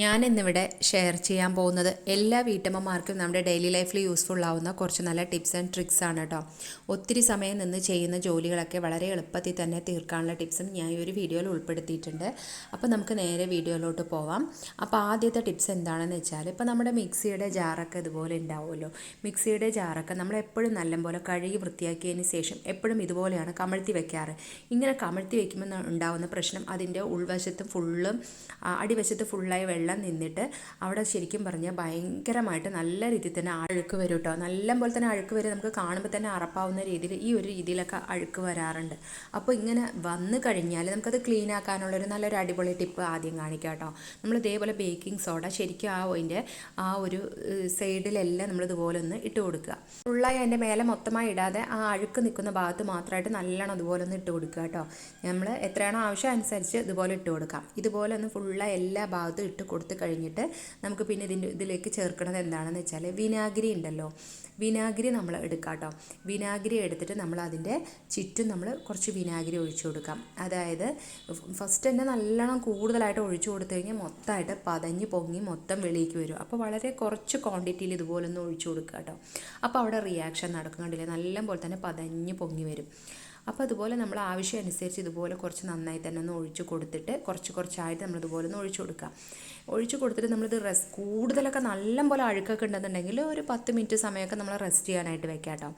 ഞാൻ ഇന്നിവിടെ ഷെയർ ചെയ്യാൻ പോകുന്നത് എല്ലാ വീട്ടമ്മമാർക്കും നമ്മുടെ ഡെയിലി ലൈഫിൽ യൂസ്ഫുൾ ആവുന്ന കുറച്ച് നല്ല ടിപ്സ് ആൻഡ് ട്രിക്സ് ആണ് കേട്ടോ ഒത്തിരി സമയം നിന്ന് ചെയ്യുന്ന ജോലികളൊക്കെ വളരെ എളുപ്പത്തിൽ തന്നെ തീർക്കാനുള്ള ടിപ്സും ഞാൻ ഈ ഒരു വീഡിയോയിൽ ഉൾപ്പെടുത്തിയിട്ടുണ്ട്. അപ്പോൾ നമുക്ക് നേരെ വീഡിയോയിലോട്ട് പോവാം. അപ്പോൾ ആദ്യത്തെ ടിപ്സ് എന്താണെന്ന് വെച്ചാൽ ഇപ്പോൾ നമ്മുടെ മിക്സിയുടെ ജാറൊക്കെ ഇതുപോലെ ഉണ്ടാവുമല്ലോ. മിക്സിയുടെ ജാറൊക്കെ നമ്മൾ എപ്പോഴും നല്ലപോലെ കഴുകി വൃത്തിയാക്കിയതിന് ശേഷം എപ്പോഴും ഇതുപോലെയാണ് കമഴ്ത്തി വെക്കാറ്. ഇങ്ങനെ കമഴ്ത്തി വെക്കുമ്പോൾ ഉണ്ടാവുന്ന പ്രശ്നം അതിന്റെ ഉൾവശത്ത് ഫുള്ളും അടിവശത്ത് ഫുള്ളായി വെള്ളം നിന്നിട്ട് അവിടെ ശരിക്കും പറഞ്ഞാൽ ഭയങ്കരമായിട്ട് നല്ല രീതിയിൽ തന്നെ അഴുക്ക് വരും കേട്ടോ. നല്ല പോലെ തന്നെ അഴുക്ക് വരും. നമുക്ക് കാണുമ്പോൾ തന്നെ അറപ്പാവുന്ന രീതിയിൽ ഈ ഒരു രീതിയിലൊക്കെ അഴുക്ക് വരാറുണ്ട്. അപ്പോൾ ഇങ്ങനെ വന്നു കഴിഞ്ഞാൽ നമുക്കത് ക്ലീൻ ആക്കാനുള്ള ഒരു നല്ലൊരു അടിപൊളി ടിപ്പ് ആദ്യം കാണിക്കാം കേട്ടോ. നമ്മൾ ഇതേപോലെ ബേക്കിംഗ് സോഡ ശരിക്കും ആ അതിന്റെ ആ ഒരു സൈഡിലെല്ലാം നമ്മൾ ഇതുപോലെ ഒന്ന് ഇട്ട് കൊടുക്കുക. ഫുള്ളായി അതിന്റെ മേലെ മൊത്തമായി ഇടാതെ ആ അഴുക്ക് നിൽക്കുന്ന ഭാഗത്ത് മാത്രമായിട്ട് നല്ലോണം അതുപോലെ ഒന്ന് ഇട്ട് കൊടുക്കുക കേട്ടോ. നമ്മൾ എത്രയാണോ ആവശ്യം അനുസരിച്ച് ഇതുപോലെ ഇട്ട് കൊടുക്കാം. ഇതുപോലെ ഒന്ന് ഫുള്ളായി എല്ലാ ഭാഗത്തും ഇട്ട് കൊടുത്ത് കഴിഞ്ഞിട്ട് നമുക്ക് പിന്നെ ഇതിന്റെ ഇതിലേക്ക് ചേർക്കുന്നത് എന്താണെന്ന് വെച്ചാൽ വിനാഗിരി ഉണ്ടല്ലോ. വിനാഗിരി നമ്മൾ എടുക്കാം കേട്ടോ. വിനാഗിരി എടുത്തിട്ട് നമ്മൾ അതിന്റെ ചുറ്റും നമ്മൾ കുറച്ച് വിനാഗിരി ഒഴിച്ചു കൊടുക്കാം. അതായത് ഫസ്റ്റ് തന്നെ നല്ലോണം കൂടുതലായിട്ട് ഒഴിച്ചു കൊടുത്തു കഴിഞ്ഞാൽ മൊത്തമായിട്ട് പതഞ്ഞ് പൊങ്ങി മൊത്തം വെളിയിലേക്ക് വരും. അപ്പോൾ വളരെ കുറച്ച് ക്വാണ്ടിറ്റിയിൽ ഇതുപോലെ ഒന്ന് ഒഴിച്ചു കൊടുക്കുക കേട്ടോ. അപ്പോൾ അവിടെ റിയാക്ഷൻ നടക്കും കണ്ടില്ലേ? നല്ല പോലെ തന്നെ പതഞ്ഞ് പൊങ്ങി വരും. അപ്പോൾ അതുപോലെ നമ്മൾ ആവശ്യം അനുസരിച്ച് ഇതുപോലെ കുറച്ച് നന്നായി തന്നെ ഒന്ന് ഒഴിച്ചു കൊടുത്തിട്ട് കുറച്ച് കുറച്ചായിട്ട് നമ്മൾ ഇതുപോലെ ഒന്ന് ഒഴിച്ചു കൊടുക്കുക ഒഴിച്ച് കൊടുത്തിട്ട് നമ്മളിത് റെസ്റ്റ് കൂടുതലൊക്കെ നല്ല പോലെ അഴുക്കൊക്കെ ഉണ്ടെന്നുണ്ടെങ്കിൽ ഒരു പത്ത് മിനിറ്റ് സമയമൊക്കെ നമ്മൾ റെസ്റ്റ് ചെയ്യാനായിട്ട് വെക്കാം കേട്ടോ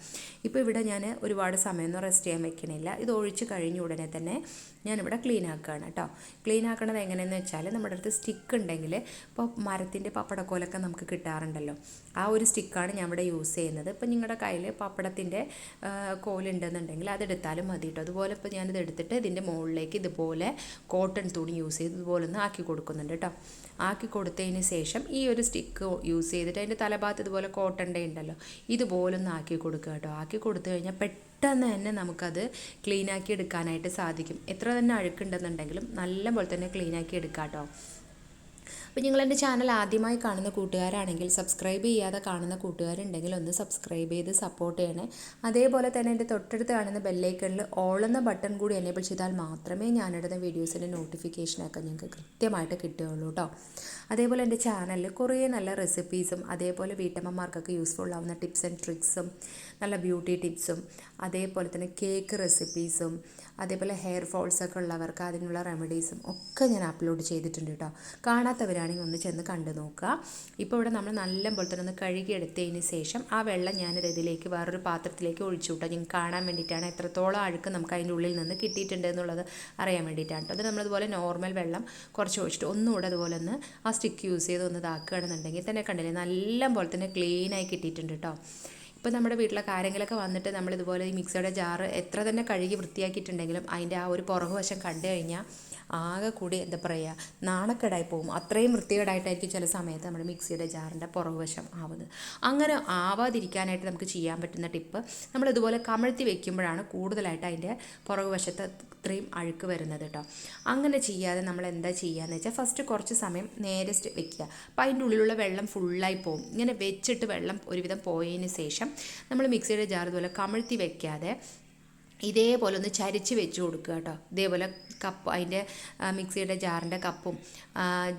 ഇപ്പോൾ ഇവിടെ ഞാൻ ഒരുപാട് സമയമൊന്നും റെസ്റ്റ് ചെയ്യാൻ വെക്കണില്ല. ഇത് ഒഴിച്ച് കഴിഞ്ഞ ഉടനെ തന്നെ ഞാനിവിടെ ക്ലീൻ ആക്കുകയാണ് കേട്ടോ ക്ലീൻ ആക്കണത് എങ്ങനെയെന്ന് വെച്ചാൽ നമ്മുടെ അടുത്ത് സ്റ്റിക്ക് ഉണ്ടെങ്കിൽ ഇപ്പോൾ മരത്തിന്റെ പപ്പടക്കോലൊക്കെ നമുക്ക് കിട്ടാറുണ്ടല്ലോ. ആ ഒരു സ്റ്റിക്കാണ് ഞാൻ ഇവിടെ യൂസ് ചെയ്യുന്നത്. ഇപ്പം നിങ്ങളുടെ കയ്യിൽ പപ്പടത്തിന്റെ കോലുണ്ടെന്നുണ്ടെങ്കിൽ അതെടുത്താലും മതി കേട്ടോ അതുപോലെ ഇപ്പോൾ ഞാനിത് എടുത്തിട്ട് ഇതിന്റെ മുകളിലേക്ക് ഇതുപോലെ കോട്ടൺ തുണി യൂസ് ചെയ്ത് ഇതുപോലെ ഒന്ന് ആക്കി കൊടുക്കുന്നുണ്ട് കേട്ടോ ആക്കി കൊടുത്തതിന് ശേഷം ഈ ഒരു സ്റ്റിക്ക് യൂസ് ചെയ്തിട്ട് അതിന്റെ തലഭാഗത്ത് ഇതുപോലെ കോട്ടന്റെ ഉണ്ടല്ലോ ഇതുപോലൊന്ന് ആക്കി കൊടുക്കുക കേട്ടോ. ആക്കി കൊടുത്തു കഴിഞ്ഞാൽ പെട്ടെന്ന് തന്നെ നമുക്കത് ക്ലീനാക്കി എടുക്കാനായിട്ട് സാധിക്കും. എത്ര തന്നെ അഴുക്കുണ്ടെന്നുണ്ടെങ്കിലും നല്ല പോലെ തന്നെ ക്ലീനാക്കി എടുക്കാം കേട്ടോ. അപ്പോൾ നിങ്ങൾ എന്റെ ചാനൽ ആദ്യമായി കാണുന്ന കൂട്ടുകാരാണെങ്കിൽ സബ്സ്ക്രൈബ് ചെയ്യാതെ കാണുന്ന കൂട്ടുകാരുണ്ടെങ്കിൽ ഒന്ന് സബ്സ്ക്രൈബ് ചെയ്ത് സപ്പോർട്ട് ചെയ്യണേ. അതേപോലെ തന്നെ എന്റെ തൊട്ടടുത്ത് കാണുന്ന ബെല്ലൈക്കണിൽ ഓൾ എന്ന ബട്ടൺ കൂടി എനേബിൾ ചെയ്താൽ മാത്രമേ ഞാനിടുന്ന വീഡിയോസിന്റെ നോട്ടിഫിക്കേഷനൊക്കെ നിങ്ങൾക്ക് കൃത്യമായിട്ട് കിട്ടുകയുള്ളൂ കേട്ടോ അതേപോലെ എന്റെ ചാനലിൽ കുറേ നല്ല റെസിപ്പീസും അതേപോലെ വീട്ടമ്മമാർക്കൊക്കെ യൂസ്ഫുൾ ആവുന്ന ടിപ്സ് ആൻഡ് ട്രിക്സും നല്ല ബ്യൂട്ടി ടിപ്സും അതേപോലെ തന്നെ കേക്ക് റെസിപ്പീസും അതേപോലെ ഹെയർ ഫോൾസ് ഒക്കെ ഉള്ളവർക്ക് അതിനുള്ള റെമഡീസും ഒക്കെ ഞാൻ അപ്ലോഡ് ചെയ്തിട്ടുണ്ട് കേട്ടോ കാണാത്തവരാണെങ്കിൽ ഒന്ന് ചെന്ന് കണ്ടു നോക്കുക. ഇപ്പോൾ ഇവിടെ നമ്മൾ നല്ല പോലെ തന്നെ ഒന്ന് കഴുകിയെടുത്തതിന് ശേഷം ആ വെള്ളം ഞാനൊരു ഇതിലേക്ക് വേറൊരു പാത്രത്തിലേക്ക് ഒഴിച്ചു വിട്ടോ നിങ്ങൾക്ക് കാണാൻ വേണ്ടിയിട്ടാണ് എത്രത്തോളം അഴുക്ക് നമുക്ക് അതിന്റെ ഉള്ളിൽ നിന്ന് കിട്ടിയിട്ടുണ്ട് എന്നുള്ളത് അറിയാൻ വേണ്ടിയിട്ടാണ് കേട്ടോ അത് നമ്മളിതുപോലെ നോർമൽ വെള്ളം കുറച്ച് ഒഴിച്ചിട്ട് ഒന്നുകൂടെ അതുപോലെ ഒന്ന് ആ സ്റ്റിക്ക് യൂസ് ചെയ്ത് ഒന്ന് ഇതാക്കുകയാണെന്നുണ്ടെങ്കിൽ തന്നെ കണ്ടില്ലേ നല്ല പോലെ തന്നെ ക്ലീനായി കിട്ടിയിട്ടുണ്ട് കേട്ടോ ഇപ്പോൾ നമ്മുടെ വീട്ടിലെ കാര്യങ്ങളൊക്കെ വന്നിട്ട് നമ്മളിതുപോലെ ഈ മിക്സിയുടെ ജാറ് എത്ര തന്നെ കഴുകി വൃത്തിയാക്കിയിട്ടുണ്ടെങ്കിലും അതിന്റെ ആ ഒരു പുറകുവശം കണ്ടു കഴിഞ്ഞാൽ ആകെ കൂടി എന്താ പറയുക നാണക്കേടായി പോകും. അത്രയും വൃത്തികേടായിട്ടായിരിക്കും ചില സമയത്ത് നമ്മുടെ മിക്സിയുടെ ജാറിന്റെ പുറകുവശം ആവുന്നത്. അങ്ങനെ ആവാതിരിക്കാനായിട്ട് നമുക്ക് ചെയ്യാൻ പറ്റുന്ന ടിപ്പ് നമ്മൾ ഇതുപോലെ കമഴ്ത്തി വെക്കുമ്പോഴാണ് കൂടുതലായിട്ട് അതിന്റെ പുറകുവശത്ത് ഇത്രയും അഴുക്ക് വരുന്നത് കേട്ടോ അങ്ങനെ ചെയ്യാതെ നമ്മൾ എന്താ ചെയ്യുകയെന്ന് വെച്ചാൽ ഫസ്റ്റ് കുറച്ച് സമയം നേരെസ്റ്റ് വെക്കുക. അപ്പോൾ അതിന്റെ ഉള്ളിലുള്ള വെള്ളം ഫുള്ളായി പോകും. ഇങ്ങനെ വെച്ചിട്ട് വെള്ളം ഒരുവിധം പോയതിന് ശേഷം നമ്മൾ മിക്സിയുടെ ജാർ ഇതുപോലെ കമഴ്ത്തി വെക്കാതെ ഇതേപോലെ ഒന്ന് ചരിച്ച് വെച്ച് കൊടുക്കുക കേട്ടോ. ഇതേപോലെ കപ്പ് അതിന്റെ മിക്സിയുടെ ജാറിന്റെ കപ്പും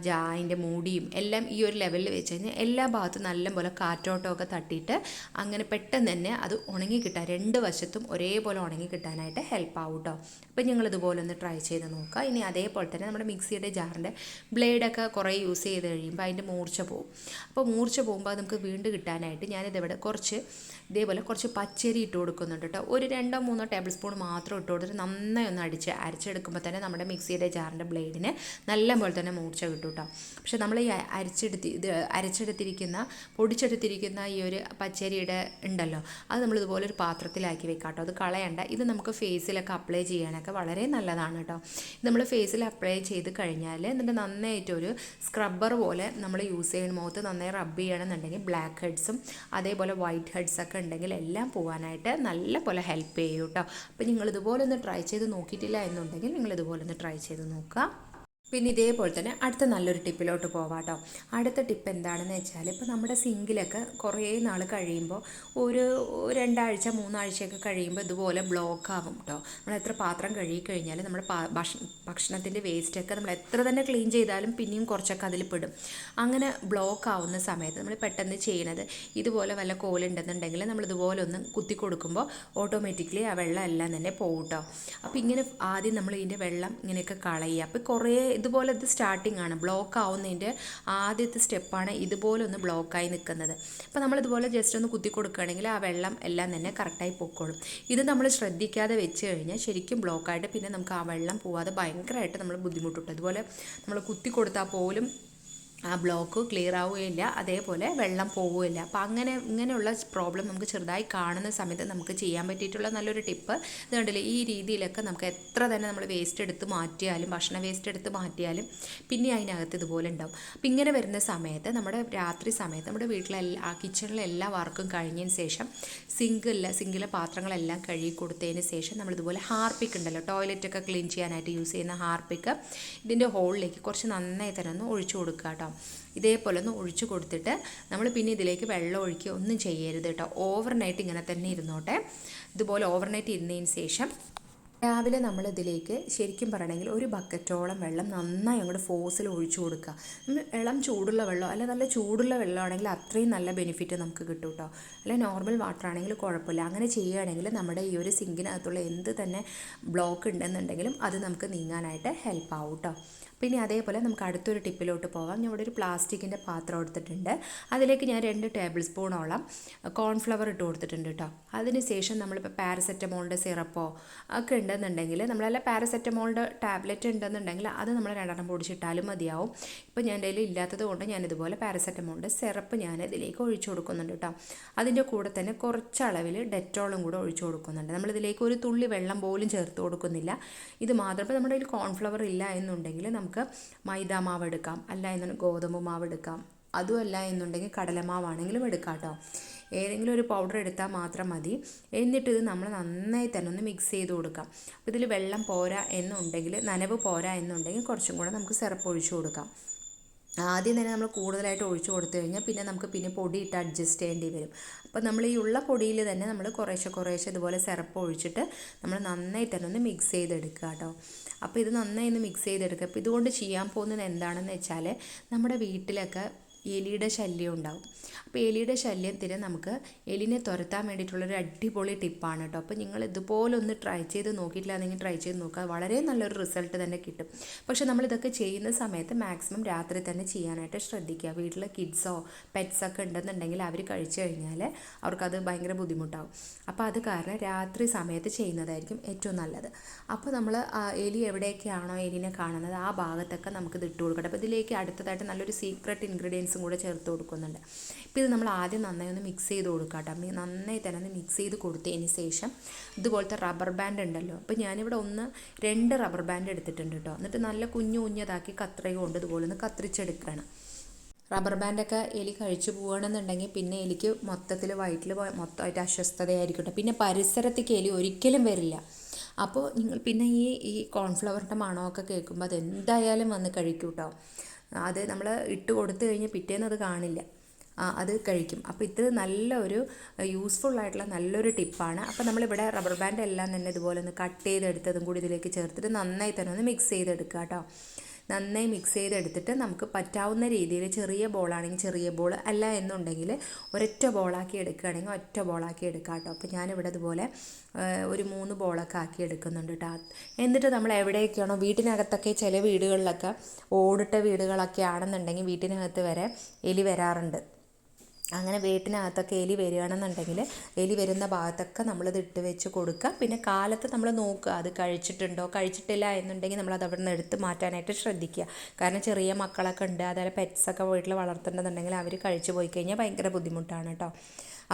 ജാ അതിന്റെ മൂടിയും എല്ലാം ഈ ഒരു ലെവലിൽ വെച്ച് കഴിഞ്ഞാൽ എല്ലാ ഭാഗത്തും നല്ലപോലെ കാറ്റോട്ടമൊക്കെ തട്ടിയിട്ട് അങ്ങനെ പെട്ടെന്ന് തന്നെ അത് ഉണങ്ങി കിട്ടാൻ രണ്ട് വശത്തും ഒരേപോലെ ഉണങ്ങി കിട്ടാനായിട്ട് ഹെൽപ്പ് ആവും കേട്ടോ. അപ്പോൾ ഞങ്ങൾ ഇതുപോലെ ഒന്ന് ട്രൈ ചെയ്ത് നോക്കുക. ഇനി അതേപോലെ തന്നെ നമ്മുടെ മിക്സിയുടെ ജാറിന്റെ ബ്ലേഡൊക്കെ കുറേ യൂസ് ചെയ്ത് കഴിയുമ്പോൾ അതിന്റെ മൂർച്ച പോകും അപ്പോൾ മൂർച്ച പോകുമ്പോൾ നമുക്ക് വീണ്ടും കിട്ടാനായിട്ട് ഞാനിതിവിടെ കുറച്ച് ഇതേപോലെ കുറച്ച് പച്ചരി ഇട്ട് കൊടുക്കുന്നുണ്ട് കേട്ടോ. ഒരു രണ്ടോ മൂന്നോ ടേബിൾ സ്പൂൺ മാത്രം ഇട്ട് കൊടുത്തിട്ട് നന്നായി ഒന്ന് അടിച്ച് അരച്ചെടുക്കുമ്പോൾ തന്നെ നമ്മുടെ മിക്സിയുടെ ജാറിന്റെ ബ്ലേഡിന് നല്ല പോലെ തന്നെ മൂർച്ച കിട്ടും കേട്ടോ. പക്ഷെ നമ്മൾ ഈ അരച്ചെടുത്തി ഇത് അരച്ചെടുത്തിരിക്കുന്ന പൊടിച്ചെടുത്തിരിക്കുന്ന ഈ ഒരു പച്ചരിയുടെ ഉണ്ടല്ലോ അത് നമ്മൾ ഇതുപോലെ ഒരു പാത്രത്തിലാക്കി വെക്കാം കേട്ടോ. അത് കളയണ്ട. ഇത് നമുക്ക് ഫേസിലൊക്കെ അപ്ലൈ ചെയ്യാനൊക്കെ വളരെ നല്ലതാണ് കേട്ടോ. നമ്മൾ ഫേസിൽ അപ്ലൈ ചെയ്ത് കഴിഞ്ഞാൽ എന്നിട്ട് നന്നായിട്ട് ഒരു സ്ക്രബ്ബർ പോലെ നമ്മൾ യൂസ് ചെയ്യുന്ന മുഖത്ത് നന്നായി റബ്ബ് ചെയ്യണമെന്നുണ്ടെങ്കിൽ ബ്ലാക്ക് ഹെഡ്സും അതേപോലെ വൈറ്റ് ഹെഡ്സൊക്കെ ഉണ്ടെങ്കിൽ എല്ലാം പോകാനായിട്ട് നല്ല പോലെ ഹെൽപ്പ് ചെയ്യും കേട്ടോ. അപ്പോൾ നിങ്ങൾ ട്രൈ ചെയ്ത് നോക്കിയിട്ടില്ല എന്നുണ്ടെങ്കിൽ നിങ്ങൾ ട്രൈ ചെയ്ത് നോക്കുക. പിന്നെ ഇതേപോലെ തന്നെ അടുത്ത നല്ലൊരു ടിപ്പിലോട്ട് പോവാം കേട്ടോ അടുത്ത ടിപ്പ് എന്താണെന്ന് വെച്ചാൽ ഇപ്പോൾ നമ്മുടെ സിങ്കിലൊക്കെ കുറേ നാൾ കഴിയുമ്പോൾ ഒരു രണ്ടാഴ്ച മൂന്നാഴ്ചയൊക്കെ കഴിയുമ്പോൾ ഇതുപോലെ ബ്ലോക്ക് ആവും കേട്ടോ നമ്മൾ എത്ര പാത്രം കഴുകി കഴിഞ്ഞാലും നമ്മുടെ ഭക്ഷണത്തിന്റെ വേസ്റ്റൊക്കെ നമ്മൾ എത്ര തന്നെ ക്ലീൻ ചെയ്താലും പിന്നെയും കുറച്ചൊക്കെ അതിൽ പെടും. അങ്ങനെ ബ്ലോക്ക് ആവുന്ന സമയത്ത് നമ്മൾ പെട്ടെന്ന് ചെയ്യണത് ഇതുപോലെ വല്ല കോലുണ്ടെന്നുണ്ടെങ്കിൽ നമ്മൾ ഇതുപോലെ ഒന്ന് കുത്തി കൊടുക്കുമ്പോൾ ഓട്ടോമാറ്റിക്കലി ആ വെള്ളം എല്ലാം തന്നെ പോകും കേട്ടോ അപ്പോൾ ഇങ്ങനെ ആദ്യം നമ്മൾ ഇതിന്റെ വെള്ളം ഇങ്ങനെയൊക്കെ കളയുക. അപ്പോൾ കുറേ ഇതുപോലെ ഇത് സ്റ്റാർട്ടിംഗ് ആണ്. ബ്ലോക്ക് ആവുന്നതിന്റെ ആദ്യത്തെ സ്റ്റെപ്പാണ് ഇതുപോലെ ഒന്ന് ബ്ലോക്കായി നിൽക്കുന്നത്. അപ്പോൾ നമ്മൾ ഇതുപോലെ ജസ്റ്റ് ഒന്ന് കുത്തി കൊടുക്കുകയാണെങ്കിൽ ആ വെള്ളം എല്ലാം തന്നെ കറക്റ്റായി പൊക്കോളും. ഇത് നമ്മൾ ശ്രദ്ധിക്കാതെ വെച്ച് കഴിഞ്ഞാൽ ശരിക്കും ബ്ലോക്കായിട്ട് പിന്നെ നമുക്ക് ആ വെള്ളം പോവാതെ ഭയങ്കരമായിട്ട് നമ്മൾ ബുദ്ധിമുട്ടുണ്ട് അതുപോലെ നമ്മൾ കുത്തി കൊടുത്താൽ പോലും ആ ബ്ലോക്ക് ക്ലിയർ ആവുകയില്ല അതേപോലെ വെള്ളം പോവുകയില്ല. അപ്പോൾ അങ്ങനെ ഇങ്ങനെയുള്ള പ്രോബ്ലം നമുക്ക് ചെറുതായി കാണുന്ന സമയത്ത് നമുക്ക് ചെയ്യാൻ പറ്റിയിട്ടുള്ള നല്ലൊരു ടിപ്പ് ഇത് കണ്ടില്ലേ? ഈ രീതിയിലൊക്കെ നമുക്ക് എത്ര തന്നെ നമ്മൾ വേസ്റ്റ് എടുത്ത് മാറ്റിയാലും ഭക്ഷണ വേസ്റ്റ് എടുത്ത് മാറ്റിയാലും പിന്നെ അതിനകത്ത് ഇതുപോലെ ഉണ്ടാവും. അപ്പം ഇങ്ങനെ വരുന്ന സമയത്ത് നമ്മുടെ രാത്രി സമയത്ത് നമ്മുടെ വീട്ടിലെ എല്ലാ കിച്ചണിലെ എല്ലാ വർക്കും കഴിഞ്ഞതിന് ശേഷം സിങ്കില്ല സിങ്കിലെ പാത്രങ്ങളെല്ലാം കഴുകി കൊടുത്തതിന് ശേഷം നമ്മളിതുപോലെ ഹാർപ്പിക്ക് ഉണ്ടല്ലോ ടോയ്ലറ്റൊക്കെ ക്ലീൻ ചെയ്യാനായിട്ട് യൂസ് ചെയ്യുന്ന ഹാർപ്പിക്ക് ഇതിന്റെ ഹോളിലേക്ക് കുറച്ച് നന്നായി തന്നെ ഒന്ന് ഒഴിച്ചു കൊടുക്കുക കേട്ടോ. ഇതേപോലെ ഒന്ന് ഒഴിച്ചു കൊടുത്തിട്ട് നമ്മൾ പിന്നെ ഇതിലേക്ക് വെള്ളം ഒഴിക്കുക ഒന്നും ചെയ്യരുത് കേട്ടോ. ഓവർനൈറ്റ് ഇങ്ങനെ തന്നെ ഇരുന്നോട്ടെ. ഇതുപോലെ ഓവർനൈറ്റ് ഇരുന്നതിന് ശേഷം രാവിലെ നമ്മൾ ഇതിലേക്ക് ശരിക്കും പറയണമെങ്കിൽ ഒരു ബക്കറ്റോളം വെള്ളം നന്നായി അങ്ങോട്ട് ഫോസിൽ ഒഴിച്ചു കൊടുക്കുക. നമ്മൾ ഇളം ചൂടുള്ള വെള്ളം അല്ലെ നല്ല ചൂടുള്ള വെള്ളമാണെങ്കിൽ അത്രയും നല്ല ബെനിഫിറ്റ് നമുക്ക് കിട്ടും കേട്ടോ. അല്ലെ നോർമൽ വാട്ടർ ആണെങ്കിൽ കുഴപ്പമില്ല. അങ്ങനെ ചെയ്യുകയാണെങ്കിൽ നമ്മുടെ ഈ ഒരു സിങ്കിനകത്തുള്ള എന്ത് തന്നെ ബ്ലോക്ക് ഉണ്ടെന്നുണ്ടെങ്കിലും അത് നമുക്ക് നീങ്ങാനായിട്ട് ഹെൽപ്പ് ആവും കേട്ടോ. പിന്നെ അതേപോലെ നമുക്ക് അടുത്തൊരു ടിപ്പിലോട്ട് പോകാം ഞാൻ ഇവിടെ ഒരു പ്ലാസ്റ്റിക്കിന്റെ പാത്രം എടുത്തിട്ടുണ്ട്. അതിലേക്ക് ഞാൻ രണ്ട് ടേബിൾ സ്പൂണോളം കോൺഫ്ലവർ ഇട്ട് കൊടുത്തിട്ടുണ്ട് കേട്ടോ. അതിന് ശേഷം നമ്മളിപ്പോൾ പാരസെറ്റമോളിന്റെ സിറപ്പോ ഒക്കെ ഉണ്ടെന്നുണ്ടെങ്കിൽ നമ്മളല്ല പാരസെറ്റമോളിന്റെ ടാബ്ലറ്റ് ഉണ്ടെന്നുണ്ടെങ്കിൽ അത് നമ്മൾ രണ്ടെണ്ണം പൊടിച്ചിട്ടാലും മതിയാവും. ഇപ്പോൾ ഞാൻ എന്റെ ഇല്ലാത്തത് കൊണ്ട് ഞാൻ ഇതുപോലെ പാരസെറ്റമോളിന്റെ സിറപ്പ് ഞാൻ ഇതിലേക്ക് ഒഴിച്ചു കൊടുക്കുന്നുണ്ട് കേട്ടോ. അതിന്റെ കൂടെ തന്നെ കുറച്ച് അളവിൽ ഡെറ്റോളും കൂടെ ഒഴിച്ചു കൊടുക്കുന്നുണ്ട്. നമ്മളിതിലേക്ക് ഒരു തുള്ളി വെള്ളം പോലും ചേർത്ത് കൊടുക്കുന്നില്ല. ഇത് മാത്രം ഇപ്പോൾ നമ്മുടെ കയ്യിൽ കോൺഫ്ലവർ ഇല്ല എന്നുണ്ടെങ്കിൽ നമുക്ക് നമുക്ക് മൈദ മാവ് എടുക്കാം. അല്ല എന്നുണ്ടെങ്കിൽ ഗോതമ്പ് മാവ് എടുക്കാം. അതുമല്ല എന്നുണ്ടെങ്കിൽ കടലമാവാണെങ്കിലും എടുക്കാം കേട്ടോ. ഏതെങ്കിലും ഒരു പൗഡർ എടുത്താൽ മാത്രം മതി. എന്നിട്ട് ഇത് നമ്മൾ നന്നായി തന്നെ ഒന്ന് മിക്സ് ചെയ്ത് കൊടുക്കാം. അപ്പോൾ ഇതിൽ വെള്ളം പോരാ എന്നുണ്ടെങ്കിൽ നനവ് പോരാ എന്നുണ്ടെങ്കിൽ കുറച്ചും കൂടെ നമുക്ക് സിറപ്പ് ഒഴിച്ചു കൊടുക്കാം. ആദ്യം തന്നെ നമ്മൾ കൂടുതലായിട്ട് ഒഴിച്ചു കൊടുത്തു കഴിഞ്ഞാൽ പിന്നെ നമുക്ക് പിന്നെ പൊടി ഇട്ട് അഡ്ജസ്റ്റ് ചെയ്യേണ്ടി വരും. അപ്പോൾ നമ്മൾ ഈ ഉള്ള പൊടിയിൽ തന്നെ നമ്മൾ കുറേശ്ശെ കുറേശ്ശെ ഇതുപോലെ സിറപ്പ് ഒഴിച്ചിട്ട് നമ്മൾ നന്നായി തന്നെ ഒന്ന് മിക്സ് ചെയ്തെടുക്കുക കേട്ടോ. അപ്പോൾ ഇത് നന്നായി ഒന്ന് മിക്സ് ചെയ്തെടുക്കുക. അപ്പോൾ ഇതുകൊണ്ട് ചെയ്യാൻ പോകുന്നത് എന്താണെന്ന് വെച്ചാൽ നമ്മുടെ വീട്ടിലൊക്കെ എലിയുടെ ശല്യം ഉണ്ടാവും. അപ്പോൾ എലിയുടെ ശല്യത്തിന് നമുക്ക് എലിനെ തുരത്താൻ വേണ്ടിയിട്ടുള്ളൊരു അടിപൊളി ടിപ്പാണ് കേട്ടോ അപ്പോൾ നിങ്ങൾ ഇതുപോലെ ഒന്ന് ട്രൈ ചെയ്ത് നോക്കിയിട്ടില്ലാന്നെങ്കിൽ ട്രൈ ചെയ്ത് നോക്കുക. വളരെ നല്ലൊരു റിസൾട്ട് തന്നെ കിട്ടും. പക്ഷേ നമ്മളിതൊക്കെ ചെയ്യുന്ന സമയത്ത് മാക്സിമം രാത്രി തന്നെ ചെയ്യാനായിട്ട് ശ്രദ്ധിക്കുക. വീട്ടിലെ കിഡ്സോ പെറ്റ്സൊക്കെ ഉണ്ടെന്നുണ്ടെങ്കിൽ അവർ കഴിച്ചു കഴിഞ്ഞാൽ അവർക്കത് ഭയങ്കര ബുദ്ധിമുട്ടാവും. അപ്പോൾ അത് കാരണം രാത്രി സമയത്ത് ചെയ്യുന്നതായിരിക്കും ഏറ്റവും നല്ലത്. അപ്പോൾ നമ്മൾ എലി എവിടെയൊക്കെയാണോ എലിനെ കാണുന്നത് ആ ഭാഗത്തൊക്കെ നമുക്ക് ഇട്ട് കൊടുക്കട്ടെ. അപ്പോൾ ഇതിലേക്ക് അടുത്തതായിട്ട് നല്ലൊരു സീക്രട്ട് ഇൻഗ്രീഡിയൻസ് ഇൻഗ്രീഡിയൻസും കൂടെ ചേർത്ത് കൊടുക്കുന്നുണ്ട്. ഇപ്പോൾ ഇത് നമ്മൾ ആദ്യം നന്നായി ഒന്ന് മിക്സ് ചെയ്ത് കൊടുക്കുക കേട്ടോ. നന്നായി തന്നെ ഒന്ന് മിക്സ് ചെയ്ത് കൊടുത്തതിന് ശേഷം ഇതുപോലത്തെ റബ്ബർ ബാൻഡ് ഉണ്ടല്ലോ. അപ്പോൾ ഞാനിവിടെ ഒന്ന് രണ്ട് റബ്ബർ ബാൻഡ് എടുത്തിട്ടുണ്ട് കേട്ടോ. എന്നിട്ട് നല്ല കുഞ്ഞു കുഞ്ഞതാക്കി കത്രയും കൊണ്ട് ഇതുപോലെ ഒന്ന് കത്തിരിച്ചെടുക്കണം റബ്ബർ ബാൻഡൊക്കെ എലി കഴിച്ചു പോവുകയാണെന്നുണ്ടെങ്കിൽ പിന്നെ എലിക്ക് മൊത്തത്തിൽ വയറ്റിൽ മൊത്തമായിട്ട് അസ്വസ്ഥതയായിരിക്കും പിന്നെ പരിസരത്തേക്ക് എലി ഒരിക്കലും വരില്ല. അപ്പോൾ നിങ്ങൾ പിന്നെ ഈ ഈ കോൺഫ്ലവറിന്റെ മണമൊക്കെ കേൾക്കുമ്പോൾ അത് എന്തായാലും വന്ന് കഴിക്കൂട്ടോ കേട്ടോ. അത് നമ്മൾ ഇട്ട് കൊടുത്തു കഴിഞ്ഞ് പിറ്റേന്ന് അത് കാണില്ല. അത് കഴിക്കും. അപ്പോൾ ഇത് നല്ലൊരു യൂസ്ഫുൾ ആയിട്ടുള്ള നല്ലൊരു ടിപ്പാണ് അപ്പോൾ നമ്മളിവിടെ റബ്ബർ ബാൻഡ് എല്ലാം തന്നെ ഇതുപോലെ ഒന്ന് കട്ട് ചെയ്തെടുത്തതും കൂടി ഇതിലേക്ക് ചേർത്തിട്ട് നന്നായി തന്നെ ഒന്ന് മിക്സ് ചെയ്തെടുക്കുക കേട്ടോ. നന്നായി മിക്സ് ചെയ്തെടുത്തിട്ട് നമുക്ക് പറ്റാവുന്ന രീതിയിൽ ചെറിയ ബോളാണെങ്കിൽ ചെറിയ ബോൾ അല്ല എന്നുണ്ടെങ്കിൽ ഒരൊറ്റ ബോളാക്കി എടുക്കുകയാണെങ്കിൽ ഒറ്റ ബോളാക്കി എടുക്കാം കേട്ടോ. അപ്പോൾ ഞാനിവിടെ ഇതുപോലെ ഒരു മൂന്ന് ബോളൊക്കെ ആക്കി എടുക്കുന്നുണ്ട് കേട്ടോ. എന്നിട്ട് നമ്മൾ എവിടെയൊക്കെയാണോ വീട്ടിനകത്തൊക്കെ ചില വീടുകളിലൊക്കെ ഓടിട്ട വീടുകളൊക്കെ ആണെന്നുണ്ടെങ്കിൽ വീട്ടിനകത്ത് വരെ എലി വരാറുണ്ട്. അങ്ങനെ വീട്ടിനകത്തൊക്കെ എലി വരികയാണെന്നുണ്ടെങ്കിൽ എലി വരുന്ന ഭാഗത്തൊക്കെ നമ്മളിത് ഇട്ട് വെച്ച് കൊടുക്കുക. പിന്നെ കാലത്ത് നമ്മൾ നോക്കുക അത് കഴിച്ചിട്ടുണ്ടോ കഴിച്ചിട്ടില്ല എന്നുണ്ടെങ്കിൽ നമ്മളത് അവിടെ നിന്ന് എടുത്ത് മാറ്റാനായിട്ട് ശ്രദ്ധിക്കുക. കാരണം ചെറിയ മക്കളൊക്കെ ഉണ്ട് അതായത് പെറ്റ്സൊക്കെ വീട്ടിൽ വളർത്തുന്നുണ്ടെന്നുണ്ടെങ്കിൽ അവർ കഴിച്ചു പോയി കഴിഞ്ഞാൽ ഭയങ്കര ബുദ്ധിമുട്ടാണ് കേട്ടോ.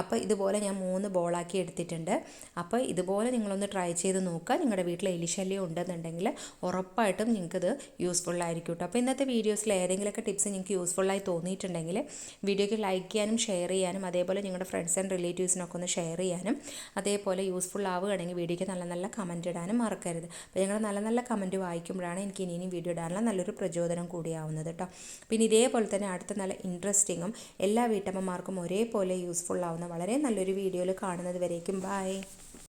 അപ്പോൾ ഇതുപോലെ ഞാൻ മൂന്ന് ബോളാക്കി എടുത്തിട്ടുണ്ട്. അപ്പോൾ ഇതുപോലെ നിങ്ങളൊന്ന് ട്രൈ ചെയ്ത് നോക്കുക. നിങ്ങളുടെ വീട്ടിൽ എലിശല്യം ഉണ്ടെന്നുണ്ടെങ്കിൽ ഉറപ്പായിട്ടും നിങ്ങൾക്കിത് യൂസ്ഫുൾ ആയിരിക്കും കേട്ടോ അപ്പോൾ ഇന്നത്തെ വീഡിയോസിൽ ഏതെങ്കിലുമൊക്കെ ടിപ്സ് നിങ്ങൾക്ക് യൂസ്ഫുള്ളായി തോന്നിയിട്ടുണ്ടെങ്കിൽ വീഡിയോയ്ക്ക് ലൈക്ക് ചെയ്യാനും ഷെയർ ചെയ്യാനും അതേപോലെ നിങ്ങളുടെ ഫ്രണ്ട്സ് ആൻഡ് റിലേറ്റീവ്സിനൊക്കെ ഒന്ന് ഷെയർ ചെയ്യാനും അതേപോലെ യൂസ്ഫുൾ ആവുകയാണെങ്കിൽ വീഡിയോയ്ക്ക് നല്ല നല്ല കമന്റ് ഇടാനും മറക്കരുത്. അപ്പോൾ നിങ്ങൾ നല്ല നല്ല കമന്റ് വായിക്കുമ്പോഴാണ് എനിക്ക് ഇനി ഇനിയും വീഡിയോ ഇടാനുള്ള നല്ലൊരു പ്രചോദനം കൂടിയാവുന്നത് കേട്ടോ പിന്നെ ഇതേപോലെ തന്നെ അടുത്ത നല്ല ഇൻട്രസ്റ്റിങ്ങും എല്ലാ വീട്ടമ്മമാർക്കും ഒരേപോലെ യൂസ്ഫുൾ ആവുന്ന വളരെ നല്ലൊരു വീഡിയോയിൽ കാണുന്നത് വരേക്കും ബൈ